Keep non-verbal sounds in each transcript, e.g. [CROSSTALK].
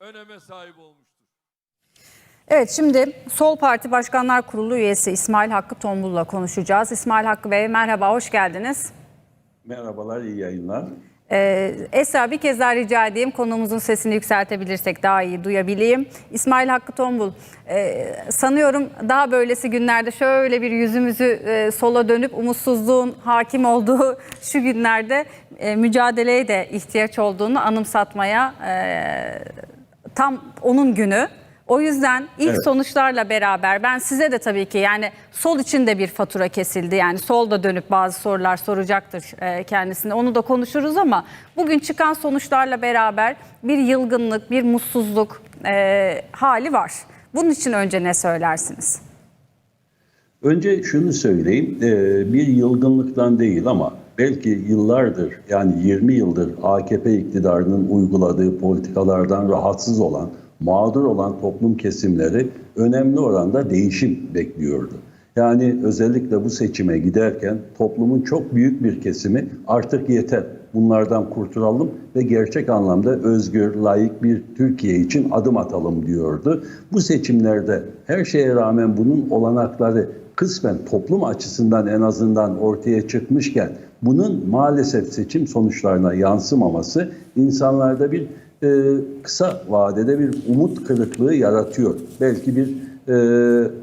öneme sahip olmuştur. Evet şimdi Sol Parti Başkanlar Kurulu üyesi İsmail Hakkı Tombul'la konuşacağız. İsmail Hakkı Bey merhaba, hoş geldiniz. Merhabalar, iyi yayınlar. Ee, Esra bir kez daha rica edeyim konuğumuzun sesini yükseltebilirsek daha iyi duyabileyim. İsmail Hakkı Tombul, e, sanıyorum daha böylesi günlerde şöyle bir yüzümüzü e, sola dönüp umutsuzluğun hakim olduğu [LAUGHS] şu günlerde e, mücadeleye de ihtiyaç olduğunu anımsatmaya e, tam onun günü. O yüzden ilk Evet. sonuçlarla beraber ben size de tabii ki yani sol için de bir fatura kesildi. Yani sol da dönüp bazı sorular soracaktır e, kendisine. Onu da konuşuruz ama bugün çıkan sonuçlarla beraber bir yılgınlık, bir mutsuzluk e, hali var. Bunun için önce ne söylersiniz? Önce şunu söyleyeyim, eee, bir yılgınlıktan değil ama belki yıllardır yani 20 yıldır AKP iktidarının uyguladığı politikalardan rahatsız olan, mağdur olan toplum kesimleri önemli oranda değişim bekliyordu. Yani özellikle bu seçime giderken toplumun çok büyük bir kesimi artık yeter. Bunlardan kurtulalım ve gerçek anlamda özgür, layık bir Türkiye için adım atalım diyordu. Bu seçimlerde her şeye rağmen bunun olanakları kısmen toplum açısından en azından ortaya çıkmışken bunun maalesef seçim sonuçlarına yansımaması insanlarda bir e, kısa vadede bir umut kırıklığı yaratıyor. Belki bir e,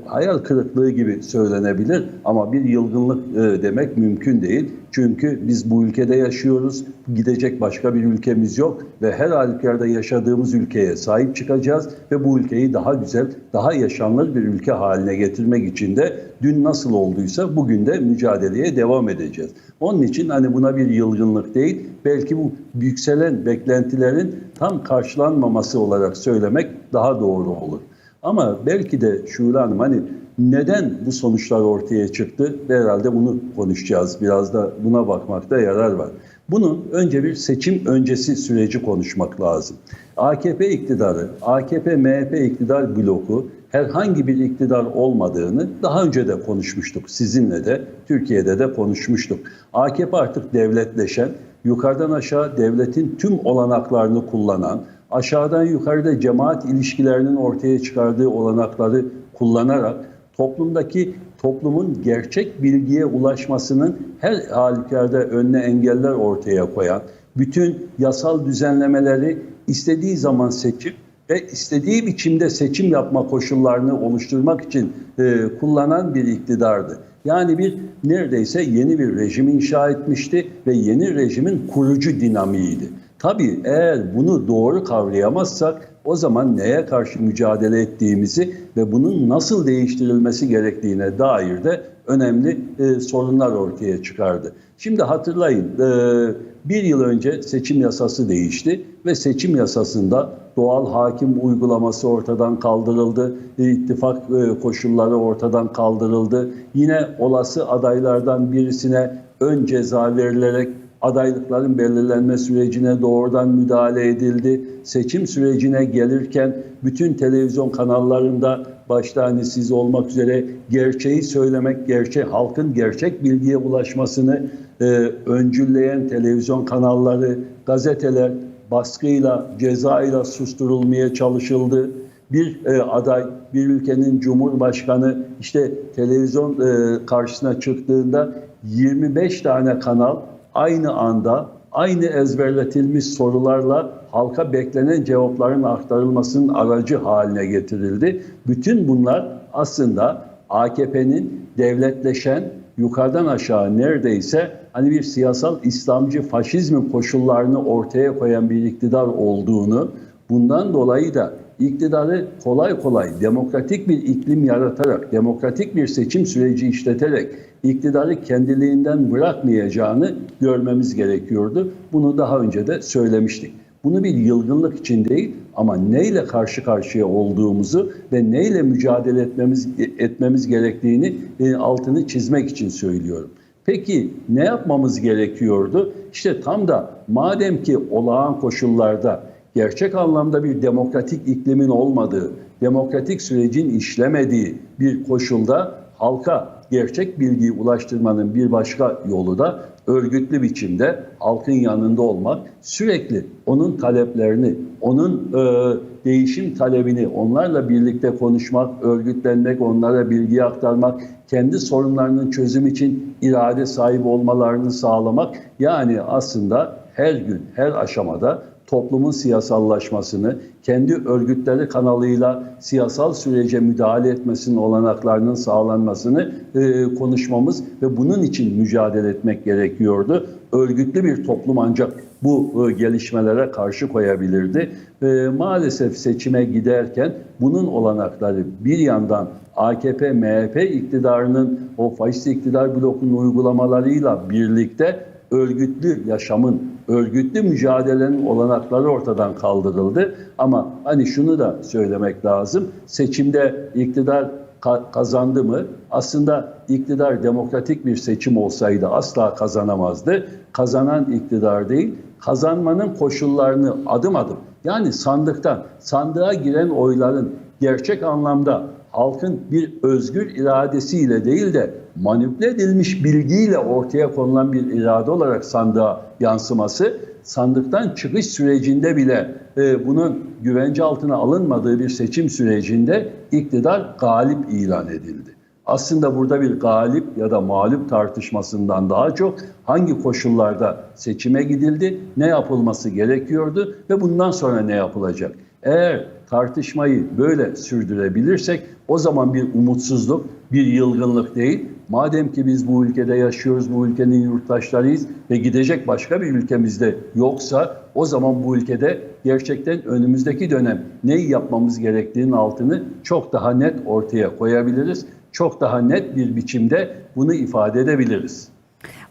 hayal kırıklığı gibi söylenebilir ama bir yılgınlık e, demek mümkün değil. Çünkü biz bu ülkede yaşıyoruz, gidecek başka bir ülkemiz yok ve her halükarda yaşadığımız ülkeye sahip çıkacağız ve bu ülkeyi daha güzel, daha yaşanılır bir ülke haline getirmek için de dün nasıl olduysa bugün de mücadeleye devam edeceğiz. Onun için hani buna bir yılgınlık değil, belki bu yükselen beklentilerin tam karşılanmaması olarak söylemek daha doğru olur. Ama belki de Şule Hanım hani neden bu sonuçlar ortaya çıktı? Herhalde bunu konuşacağız. Biraz da buna bakmakta yarar var. Bunun önce bir seçim öncesi süreci konuşmak lazım. AKP iktidarı, AKP MHP iktidar bloku herhangi bir iktidar olmadığını daha önce de konuşmuştuk. Sizinle de Türkiye'de de konuşmuştuk. AKP artık devletleşen, yukarıdan aşağı devletin tüm olanaklarını kullanan, aşağıdan yukarıda cemaat ilişkilerinin ortaya çıkardığı olanakları kullanarak toplumdaki toplumun gerçek bilgiye ulaşmasının her halükarda önüne engeller ortaya koyan, bütün yasal düzenlemeleri istediği zaman seçip ve istediği biçimde seçim yapma koşullarını oluşturmak için e, kullanan bir iktidardı. Yani bir neredeyse yeni bir rejim inşa etmişti ve yeni rejimin kurucu dinamiğiydi. Tabii eğer bunu doğru kavrayamazsak o zaman neye karşı mücadele ettiğimizi ve bunun nasıl değiştirilmesi gerektiğine dair de önemli e, sorunlar ortaya çıkardı. Şimdi hatırlayın e, bir yıl önce seçim yasası değişti ve seçim yasasında doğal hakim uygulaması ortadan kaldırıldı, e, ittifak e, koşulları ortadan kaldırıldı. Yine olası adaylardan birisine ön ceza verilerek adaylıkların belirlenme sürecine doğrudan müdahale edildi. Seçim sürecine gelirken bütün televizyon kanallarında başta hani siz olmak üzere gerçeği söylemek, gerçek halkın gerçek bilgiye ulaşmasını e, öncülleyen televizyon kanalları, gazeteler baskıyla, cezayla susturulmaya çalışıldı. Bir e, aday, bir ülkenin cumhurbaşkanı işte televizyon e, karşısına çıktığında 25 tane kanal aynı anda aynı ezberletilmiş sorularla halka beklenen cevapların aktarılmasının aracı haline getirildi. Bütün bunlar aslında AKP'nin devletleşen yukarıdan aşağı neredeyse hani bir siyasal İslamcı faşizmin koşullarını ortaya koyan bir iktidar olduğunu bundan dolayı da iktidarı kolay kolay demokratik bir iklim yaratarak, demokratik bir seçim süreci işleterek iktidarı kendiliğinden bırakmayacağını görmemiz gerekiyordu. Bunu daha önce de söylemiştik. Bunu bir yılgınlık için değil ama neyle karşı karşıya olduğumuzu ve neyle mücadele etmemiz etmemiz gerektiğini altını çizmek için söylüyorum. Peki ne yapmamız gerekiyordu? İşte tam da madem ki olağan koşullarda gerçek anlamda bir demokratik iklimin olmadığı, demokratik sürecin işlemediği bir koşulda halka gerçek bilgiyi ulaştırmanın bir başka yolu da örgütlü biçimde halkın yanında olmak, sürekli onun taleplerini, onun e, değişim talebini onlarla birlikte konuşmak, örgütlenmek, onlara bilgi aktarmak, kendi sorunlarının çözüm için irade sahibi olmalarını sağlamak. Yani aslında her gün, her aşamada toplumun siyasallaşmasını, kendi örgütleri kanalıyla siyasal sürece müdahale etmesinin olanaklarının sağlanmasını e, konuşmamız ve bunun için mücadele etmek gerekiyordu. Örgütlü bir toplum ancak bu e, gelişmelere karşı koyabilirdi. E, maalesef seçime giderken bunun olanakları bir yandan AKP, MHP iktidarının o faşist iktidar blokunun uygulamalarıyla birlikte örgütlü yaşamın, örgütlü mücadelenin olanakları ortadan kaldırıldı. Ama hani şunu da söylemek lazım. Seçimde iktidar ka- kazandı mı? Aslında iktidar demokratik bir seçim olsaydı asla kazanamazdı. Kazanan iktidar değil, kazanmanın koşullarını adım adım yani sandıktan, sandığa giren oyların gerçek anlamda halkın bir özgür iradesiyle değil de manipüle edilmiş bilgiyle ortaya konulan bir irade olarak sandığa yansıması, sandıktan çıkış sürecinde bile e, bunun güvence altına alınmadığı bir seçim sürecinde iktidar galip ilan edildi. Aslında burada bir galip ya da mağlup tartışmasından daha çok hangi koşullarda seçime gidildi, ne yapılması gerekiyordu ve bundan sonra ne yapılacak? Eğer tartışmayı böyle sürdürebilirsek o zaman bir umutsuzluk, bir yılgınlık değil. Madem ki biz bu ülkede yaşıyoruz, bu ülkenin yurttaşlarıyız ve gidecek başka bir ülkemizde yoksa o zaman bu ülkede gerçekten önümüzdeki dönem neyi yapmamız gerektiğinin altını çok daha net ortaya koyabiliriz. Çok daha net bir biçimde bunu ifade edebiliriz.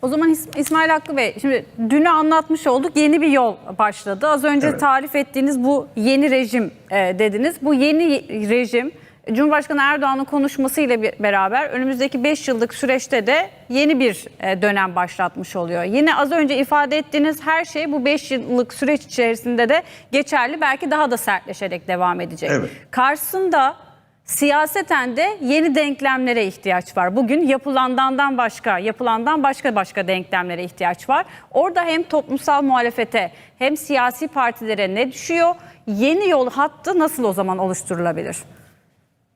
O zaman İs- İsmail Hakkı Bey, şimdi dünü anlatmış olduk. Yeni bir yol başladı. Az önce Evet. tarif ettiğiniz bu yeni rejim e, dediniz. Bu yeni rejim Cumhurbaşkanı Erdoğan'ın konuşmasıyla beraber önümüzdeki 5 yıllık süreçte de yeni bir e, dönem başlatmış oluyor. Yine az önce ifade ettiğiniz her şey bu 5 yıllık süreç içerisinde de geçerli. Belki daha da sertleşerek devam edecek. Evet. Karşısında Siyaseten de yeni denklemlere ihtiyaç var. Bugün yapılandan başka, yapılandan başka başka denklemlere ihtiyaç var. Orada hem toplumsal muhalefete hem siyasi partilere ne düşüyor? Yeni yol hattı nasıl o zaman oluşturulabilir?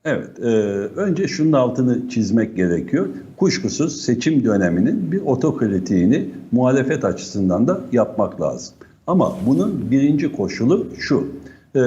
Evet, e, önce şunun altını çizmek gerekiyor. Kuşkusuz seçim döneminin bir otokritiğini muhalefet açısından da yapmak lazım. Ama bunun birinci koşulu şu. E,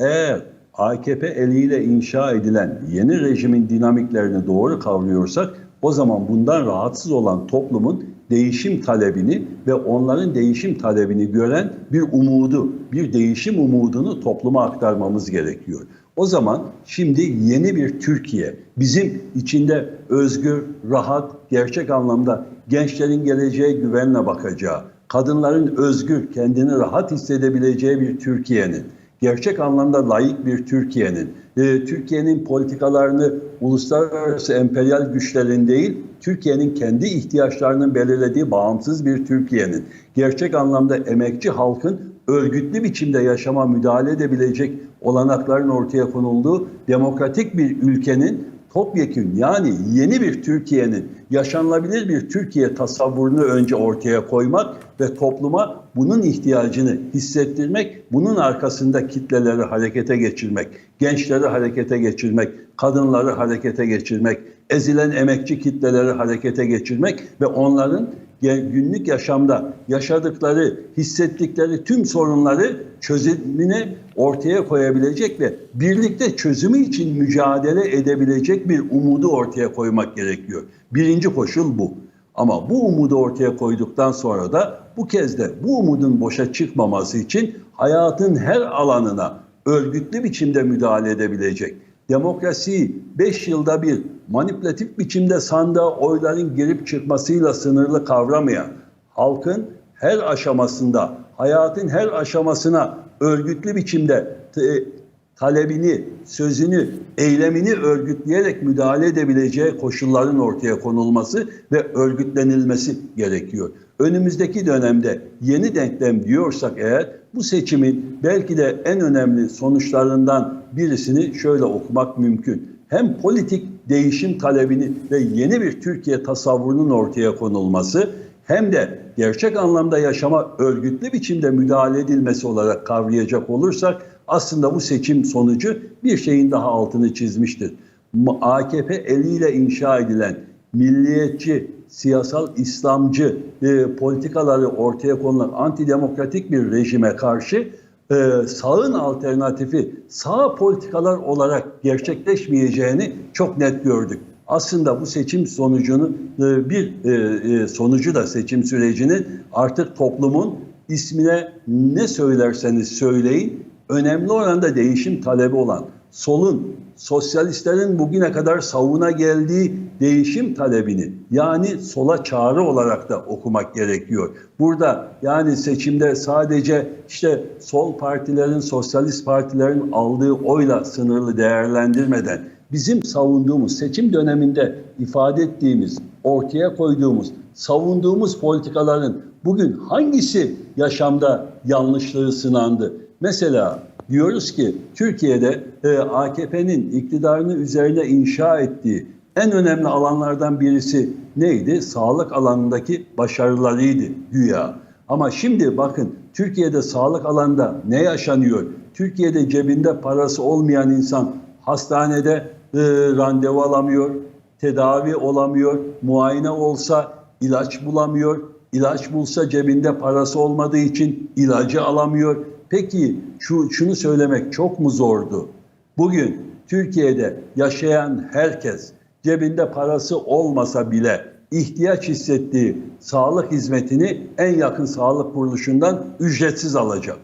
eğer AKP eliyle inşa edilen yeni rejimin dinamiklerini doğru kavruyorsak o zaman bundan rahatsız olan toplumun değişim talebini ve onların değişim talebini gören bir umudu, bir değişim umudunu topluma aktarmamız gerekiyor. O zaman şimdi yeni bir Türkiye, bizim içinde özgür, rahat, gerçek anlamda gençlerin geleceğe güvenle bakacağı, kadınların özgür, kendini rahat hissedebileceği bir Türkiye'nin, gerçek anlamda layık bir Türkiye'nin, e, Türkiye'nin politikalarını uluslararası emperyal güçlerin değil, Türkiye'nin kendi ihtiyaçlarının belirlediği bağımsız bir Türkiye'nin, gerçek anlamda emekçi halkın örgütlü biçimde yaşama müdahale edebilecek olanakların ortaya konulduğu demokratik bir ülkenin topyekün yani yeni bir Türkiye'nin yaşanılabilir bir Türkiye tasavvurunu önce ortaya koymak ve topluma bunun ihtiyacını hissettirmek, bunun arkasında kitleleri harekete geçirmek, gençleri harekete geçirmek, kadınları harekete geçirmek, ezilen emekçi kitleleri harekete geçirmek ve onların günlük yaşamda yaşadıkları, hissettikleri tüm sorunları çözümünü ortaya koyabilecek ve birlikte çözümü için mücadele edebilecek bir umudu ortaya koymak gerekiyor. Birinci koşul bu. Ama bu umudu ortaya koyduktan sonra da bu kez de bu umudun boşa çıkmaması için hayatın her alanına örgütlü biçimde müdahale edebilecek. Demokrasiyi 5 yılda bir manipülatif biçimde sandığa oyların girip çıkmasıyla sınırlı kavramayan, halkın her aşamasında, hayatın her aşamasına örgütlü biçimde te- talebini, sözünü, eylemini örgütleyerek müdahale edebileceği koşulların ortaya konulması ve örgütlenilmesi gerekiyor. Önümüzdeki dönemde yeni denklem diyorsak eğer bu seçimin belki de en önemli sonuçlarından birisini şöyle okumak mümkün. hem politik değişim talebini ve yeni bir Türkiye tasavvurunun ortaya konulması hem de gerçek anlamda yaşama örgütlü biçimde müdahale edilmesi olarak kavrayacak olursak aslında bu seçim sonucu bir şeyin daha altını çizmiştir. AKP eliyle inşa edilen milliyetçi, siyasal İslamcı e, politikaları ortaya konulan antidemokratik bir rejime karşı e, sağın alternatifi sağ politikalar olarak gerçekleşmeyeceğini çok net gördük. Aslında bu seçim sonucunu e, bir e, e, sonucu da seçim sürecinin artık toplumun ismine ne söylerseniz söyleyin önemli oranda değişim talebi olan solun, sosyalistlerin bugüne kadar savuna geldiği değişim talebini yani sola çağrı olarak da okumak gerekiyor. Burada yani seçimde sadece işte sol partilerin, sosyalist partilerin aldığı oyla sınırlı değerlendirmeden bizim savunduğumuz seçim döneminde ifade ettiğimiz, ortaya koyduğumuz, savunduğumuz politikaların bugün hangisi yaşamda yanlışlığı sınandı? Mesela diyoruz ki Türkiye'de e, AKP'nin iktidarını üzerine inşa ettiği en önemli alanlardan birisi neydi? Sağlık alanındaki başarılarıydı güya. Ama şimdi bakın Türkiye'de sağlık alanında ne yaşanıyor? Türkiye'de cebinde parası olmayan insan hastanede e, randevu alamıyor, tedavi olamıyor, muayene olsa ilaç bulamıyor, ilaç bulsa cebinde parası olmadığı için ilacı alamıyor. Peki şu şunu söylemek çok mu zordu? Bugün Türkiye'de yaşayan herkes cebinde parası olmasa bile ihtiyaç hissettiği sağlık hizmetini en yakın sağlık kuruluşundan ücretsiz alacak.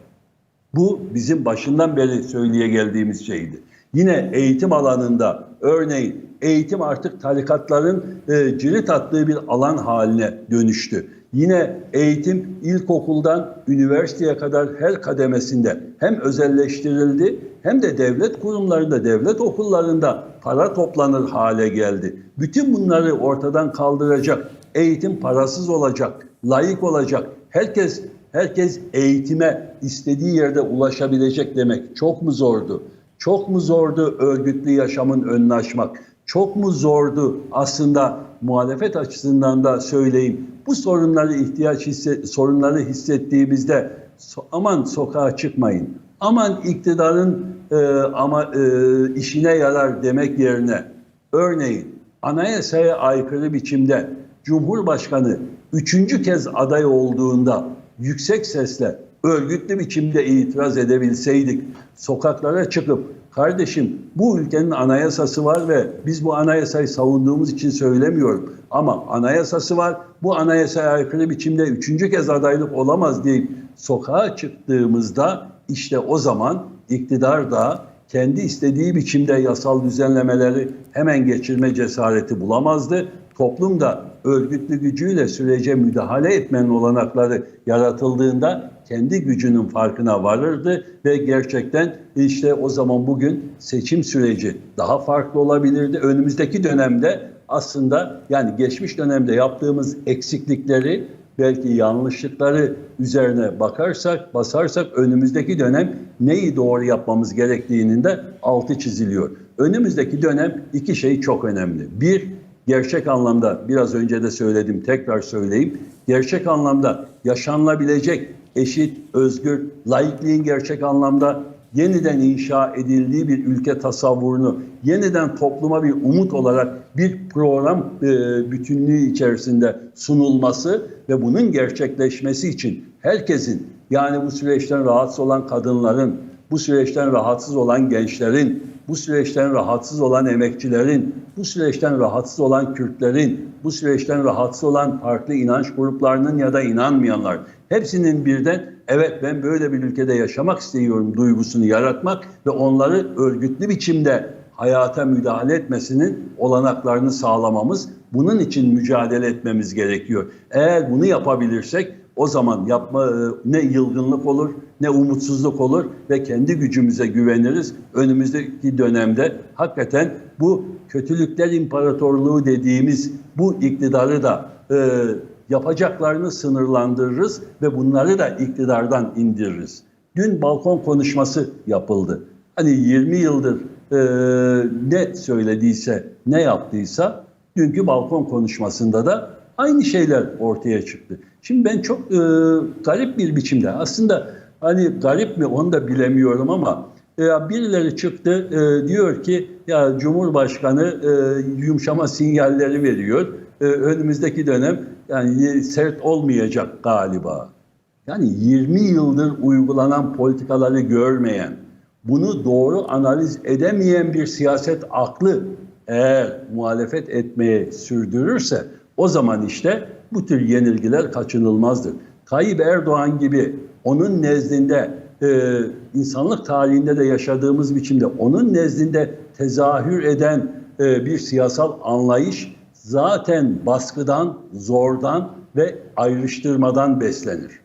Bu bizim başından beri söyleye geldiğimiz şeydi. Yine eğitim alanında örneğin eğitim artık tarikatların e, cirit attığı bir alan haline dönüştü. Yine eğitim ilkokuldan üniversiteye kadar her kademesinde hem özelleştirildi hem de devlet kurumlarında, devlet okullarında para toplanır hale geldi. Bütün bunları ortadan kaldıracak, eğitim parasız olacak, layık olacak. Herkes herkes eğitime istediği yerde ulaşabilecek demek çok mu zordu? Çok mu zordu örgütlü yaşamın önünü açmak? Çok mu zordu aslında muhalefet açısından da söyleyeyim. Bu sorunları ihtiyaç hisset, sorunları hissettiğimizde so- aman sokağa çıkmayın. Aman iktidarın e, ama e, işine yarar demek yerine örneğin anayasaya aykırı biçimde Cumhurbaşkanı üçüncü kez aday olduğunda yüksek sesle örgütlü biçimde itiraz edebilseydik, sokaklara çıkıp kardeşim bu ülkenin anayasası var ve biz bu anayasayı savunduğumuz için söylemiyorum ama anayasası var, bu anayasaya aykırı biçimde üçüncü kez adaylık olamaz deyip sokağa çıktığımızda işte o zaman iktidar da kendi istediği biçimde yasal düzenlemeleri hemen geçirme cesareti bulamazdı. Toplum da örgütlü gücüyle sürece müdahale etmenin olanakları yaratıldığında kendi gücünün farkına varırdı ve gerçekten işte o zaman bugün seçim süreci daha farklı olabilirdi. Önümüzdeki dönemde aslında yani geçmiş dönemde yaptığımız eksiklikleri belki yanlışlıkları üzerine bakarsak, basarsak önümüzdeki dönem neyi doğru yapmamız gerektiğinin de altı çiziliyor. Önümüzdeki dönem iki şey çok önemli. Bir, gerçek anlamda biraz önce de söyledim tekrar söyleyeyim. Gerçek anlamda yaşanılabilecek eşit, özgür, laikliğin gerçek anlamda yeniden inşa edildiği bir ülke tasavvurunu yeniden topluma bir umut olarak bir program e, bütünlüğü içerisinde sunulması ve bunun gerçekleşmesi için herkesin yani bu süreçten rahatsız olan kadınların, bu süreçten rahatsız olan gençlerin, bu süreçten rahatsız olan emekçilerin, bu süreçten rahatsız olan Kürtlerin, bu süreçten rahatsız olan farklı inanç gruplarının ya da inanmayanlar hepsinin birden evet ben böyle bir ülkede yaşamak istiyorum duygusunu yaratmak ve onları örgütlü biçimde hayata müdahale etmesinin olanaklarını sağlamamız, bunun için mücadele etmemiz gerekiyor. Eğer bunu yapabilirsek o zaman yapma e, ne yılgınlık olur ne umutsuzluk olur ve kendi gücümüze güveniriz. Önümüzdeki dönemde hakikaten bu kötülükler imparatorluğu dediğimiz bu iktidarı da e, yapacaklarını sınırlandırırız ve bunları da iktidardan indiririz. Dün balkon konuşması yapıldı. Hani 20 yıldır e, ne söylediyse, ne yaptıysa dünkü balkon konuşmasında da aynı şeyler ortaya çıktı. Şimdi ben çok e, garip bir biçimde aslında hani garip mi onu da bilemiyorum ama e, birileri çıktı e, diyor ki ya Cumhurbaşkanı e, yumuşama sinyalleri veriyor. E, önümüzdeki dönem yani sert olmayacak galiba. Yani 20 yıldır uygulanan politikaları görmeyen, bunu doğru analiz edemeyen bir siyaset aklı eğer muhalefet etmeye sürdürürse o zaman işte bu tür yenilgiler kaçınılmazdır. Tayyip Erdoğan gibi onun nezdinde e, insanlık tarihinde de yaşadığımız biçimde onun nezdinde tezahür eden e, bir siyasal anlayış zaten baskıdan, zordan ve ayrıştırmadan beslenir.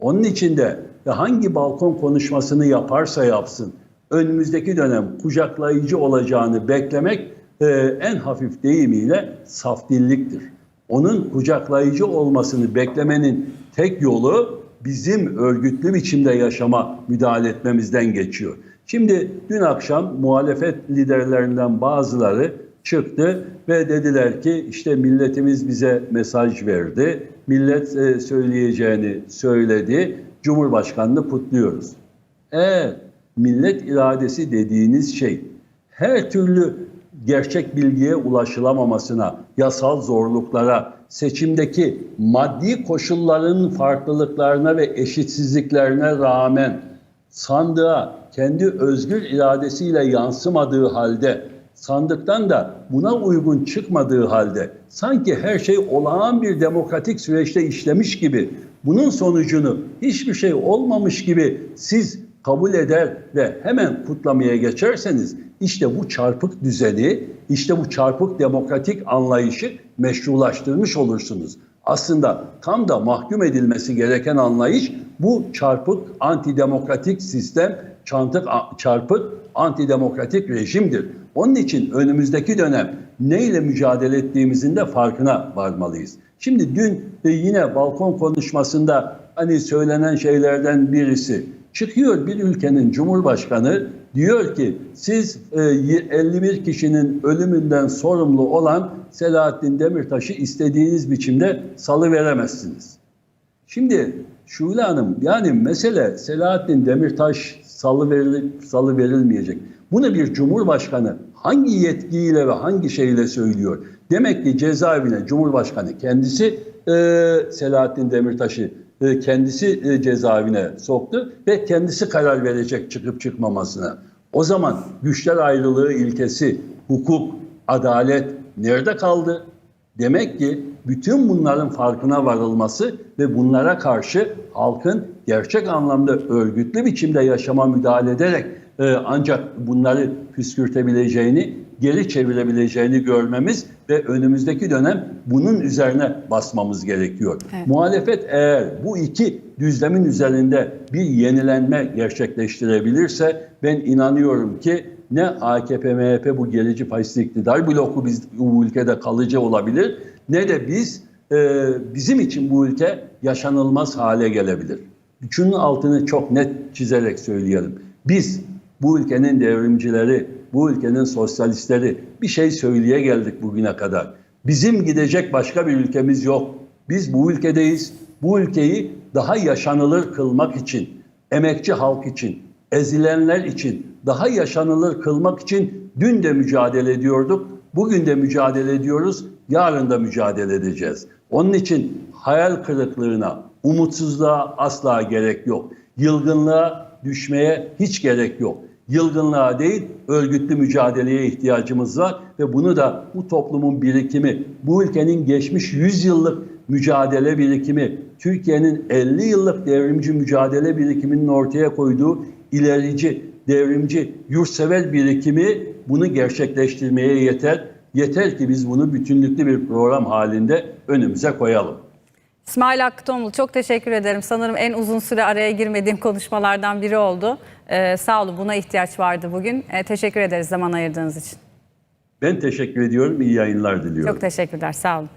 Onun için de hangi balkon konuşmasını yaparsa yapsın önümüzdeki dönem kucaklayıcı olacağını beklemek e, en hafif deyimiyle saf dilliktir. Onun kucaklayıcı olmasını beklemenin tek yolu bizim örgütlü biçimde yaşama müdahale etmemizden geçiyor. Şimdi dün akşam muhalefet liderlerinden bazıları çıktı ve dediler ki işte milletimiz bize mesaj verdi. Millet e, söyleyeceğini söyledi. Cumhurbaşkanını kutluyoruz. Eğer millet iradesi dediğiniz şey her türlü gerçek bilgiye ulaşılamamasına, yasal zorluklara, seçimdeki maddi koşulların farklılıklarına ve eşitsizliklerine rağmen sandığa kendi özgür iradesiyle yansımadığı halde sandıktan da buna uygun çıkmadığı halde sanki her şey olağan bir demokratik süreçte işlemiş gibi bunun sonucunu hiçbir şey olmamış gibi siz kabul eder ve hemen kutlamaya geçerseniz işte bu çarpık düzeni, işte bu çarpık demokratik anlayışı meşrulaştırmış olursunuz. Aslında tam da mahkum edilmesi gereken anlayış bu çarpık antidemokratik sistem, çantık, çarpık antidemokratik rejimdir. Onun için önümüzdeki dönem neyle mücadele ettiğimizin de farkına varmalıyız. Şimdi dün de yine balkon konuşmasında hani söylenen şeylerden birisi çıkıyor bir ülkenin cumhurbaşkanı diyor ki siz e, 51 kişinin ölümünden sorumlu olan Selahattin Demirtaş'ı istediğiniz biçimde salı veremezsiniz. Şimdi Şule Hanım yani mesele Selahattin Demirtaş salı verilip salı verilmeyecek. Bunu bir cumhurbaşkanı hangi yetkiyle ve hangi şeyle söylüyor? Demek ki cezaevine cumhurbaşkanı kendisi e, Selahattin Demirtaş'ı e, kendisi e, cezaevine soktu ve kendisi karar verecek çıkıp çıkmamasına. O zaman güçler ayrılığı ilkesi, hukuk, adalet nerede kaldı? Demek ki bütün bunların farkına varılması ve bunlara karşı halkın gerçek anlamda örgütlü biçimde yaşama müdahale ederek e, ancak bunları püskürtebileceğini, geri çevirebileceğini görmemiz ve önümüzdeki dönem bunun üzerine basmamız gerekiyor. Evet. Muhalefet eğer bu iki düzlemin üzerinde bir yenilenme gerçekleştirebilirse ben inanıyorum ki ne AKP, MHP bu gerici faşist iktidar bloku biz, bu ülkede kalıcı olabilir ne de biz e, bizim için bu ülke yaşanılmaz hale gelebilir. Şunun altını çok net çizerek söyleyelim. Biz bu ülkenin devrimcileri, bu ülkenin sosyalistleri bir şey söyleye geldik bugüne kadar. Bizim gidecek başka bir ülkemiz yok. Biz bu ülkedeyiz. Bu ülkeyi daha yaşanılır kılmak için, emekçi halk için, ezilenler için, daha yaşanılır kılmak için dün de mücadele ediyorduk. Bugün de mücadele ediyoruz. Yarın da mücadele edeceğiz. Onun için hayal kırıklığına, umutsuzluğa asla gerek yok. Yılgınlığa düşmeye hiç gerek yok. Yılgınlığa değil, örgütlü mücadeleye ihtiyacımız var ve bunu da bu toplumun birikimi, bu ülkenin geçmiş 100 yıllık mücadele birikimi, Türkiye'nin 50 yıllık devrimci mücadele birikiminin ortaya koyduğu ilerici, devrimci, yurtsever birikimi bunu gerçekleştirmeye yeter. Yeter ki biz bunu bütünlüklü bir program halinde önümüze koyalım. İsmail Hakkı Tomul çok teşekkür ederim. Sanırım en uzun süre araya girmediğim konuşmalardan biri oldu. Ee, sağ olun buna ihtiyaç vardı bugün. Ee, teşekkür ederiz zaman ayırdığınız için. Ben teşekkür ediyorum. İyi yayınlar diliyorum. Çok teşekkürler sağ olun.